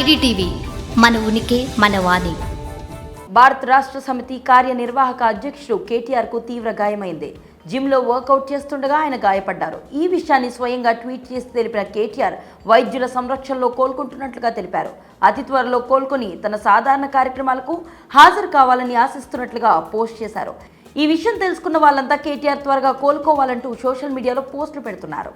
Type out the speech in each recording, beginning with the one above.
IDTV మన ఉనికి మన వాణి. భారత రాష్ట్ర సమితి కార్యనిర్వాహక అధ్యక్షుడు కేటీఆర్కు తీవ్ర గాయమైంది. జిమ్లో వర్కౌట్ చేస్తుండగా ఆయన గాయపడ్డారు. ఈ విషయాన్ని స్వయంగా ట్వీట్ చేసి తెలిపిన కేటీఆర్ వైద్యుల సంరక్షణలో కోలుకుంటున్నట్లుగా తెలిపారు. అతి త్వరలో కోలుకొని తన సాధారణ కార్యక్రమాలకు హాజరు కావాలని ఆశిస్తున్నట్లుగా పోస్ట్ చేశారు. ఈ విషయం తెలుసుకున్న వాళ్ళంతా కేటీఆర్ త్వరగా కోలుకోవాలంటూ సోషల్ మీడియాలో పోస్టులు పెడుతున్నారు.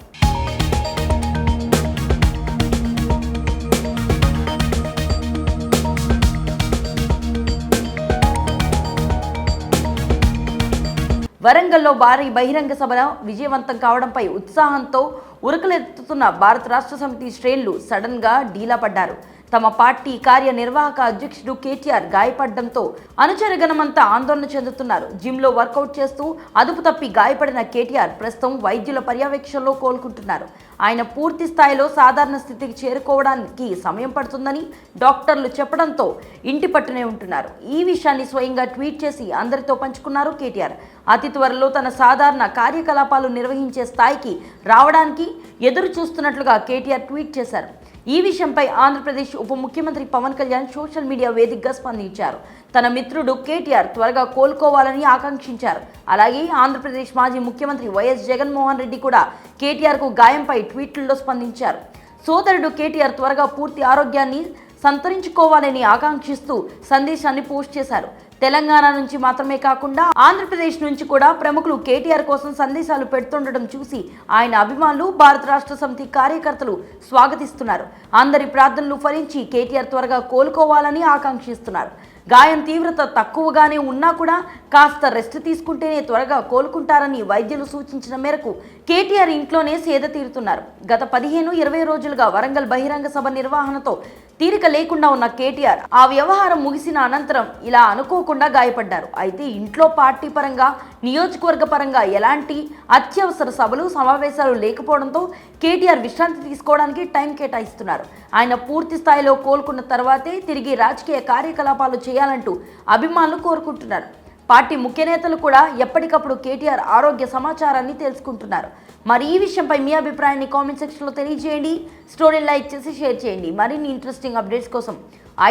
వరంగల్లో భారీ బహిరంగ సభ విజయవంతం కావడంపై ఉత్సాహంతో ఉరకలెత్తుతున్న భారత రాష్ట్ర సమితి శ్రేణులు సడన్గా డీలా పడ్డారు. తమ పార్టీ కార్యనిర్వాహక అధ్యక్షుడు కేటీఆర్ గాయపడడంతో అనుచరగణమంతా ఆందోళన చెందుతున్నారు. జిమ్లో వర్కౌట్ చేస్తూ అదుపు తప్పి గాయపడిన కేటీఆర్ ప్రస్తుతం వైద్యుల పర్యవేక్షణలో కోలుకుంటున్నారు. ఆయన పూర్తి స్థాయిలో సాధారణ స్థితికి చేరుకోవడానికి సమయం పడుతుందని డాక్టర్లు చెప్పడంతో ఇంటి పట్టునే ఉంటున్నారు. ఈ విషయాన్ని స్వయంగా ట్వీట్ చేసి అందరితో పంచుకున్నారు కేటీఆర్. అతి త్వరలో తన సాధారణ కార్యకలాపాలు నిర్వహించే స్థాయికి రావడానికి ఎదురు చూస్తున్నట్లుగా కేటీఆర్ ట్వీట్ చేశారు. ఈ విషయంపై ఆంధ్రప్రదేశ్ ఉప ముఖ్యమంత్రి పవన్ కళ్యాణ్ సోషల్ మీడియా వేదికగా స్పందించారు. తన మిత్రుడు కేటీఆర్ త్వరగా కోలుకోవాలని ఆకాంక్షించారు. అలాగే ఆంధ్రప్రదేశ్ మాజీ ముఖ్యమంత్రి వైఎస్ జగన్మోహన్ రెడ్డి కూడా కేటీఆర్కు గాయంపై ట్వీట్లలో స్పందించారు. సోదరుడు కేటీఆర్ త్వరగా పూర్తి ఆరోగ్యాన్ని సంతరించుకోవాలని ఆకాంక్షిస్తూ సందేశాన్ని పోస్ట్ చేశారు. తెలంగాణ నుంచి మాత్రమే కాకుండా ఆంధ్రప్రదేశ్ నుంచి కూడా ప్రముఖులు కేటీఆర్ కోసం సందేశాలు పెడుతుండటం చూసి ఆయన అభిమానులు భారత రాష్ట్ర సమితి కార్యకర్తలు స్వాగతిస్తున్నారు. అందరి ప్రార్థనలు ఫలించి కేటీఆర్ త్వరగా కోలుకోవాలని ఆకాంక్షిస్తున్నారు. గాయం తీవ్రత తక్కువగానే ఉన్నా కూడా కాస్త రెస్ట్ తీసుకుంటేనే త్వరగా కోలుకుంటారని వైద్యులు సూచించిన మేరకు కేటీఆర్ ఇంట్లోనే సేద తీరుతున్నారు. గత పదిహేను ఇరవై రోజులుగా వరంగల్ బహిరంగ సభ నిర్వహణతో తీరిక లేకుండా ఉన్న కేటీఆర్ ఆ వ్యవహారం ముగిసిన అనంతరం ఇలా అనుకోకుండా గాయపడ్డారు. అయితే ఇంట్లో పార్టీ పరంగా నియోజకవర్గ పరంగా ఎలాంటి అత్యవసర సభలు సమావేశాలు లేకపోవడంతో కేటీఆర్ విశ్రాంతి తీసుకోవడానికి టైం కేటాయిస్తున్నారు. ఆయన పూర్తి స్థాయిలో కోలుకున్న తర్వాతే తిరిగి రాజకీయ కార్యకలాపాలు చేయాలంటూ అభిమానులు కోరుకుంటున్నారు. పార్టీ ముఖ్య నేతలు కూడా ఎప్పటికప్పుడు కేటీఆర్ ఆరోగ్య సమాచారాన్ని తెలుసుకుంటున్నారు. మరి ఈ విషయంపై మీ అభిప్రాయాన్ని కామెంట్ సెక్షన్లో తెలియజేయండి. స్టోరీ లైక్ చేసి షేర్ చేయండి. మరిన్ని ఇంట్రెస్టింగ్ అప్డేట్స్ కోసం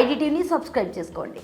ఐడిటీని సబ్స్క్రైబ్ చేసుకోండి.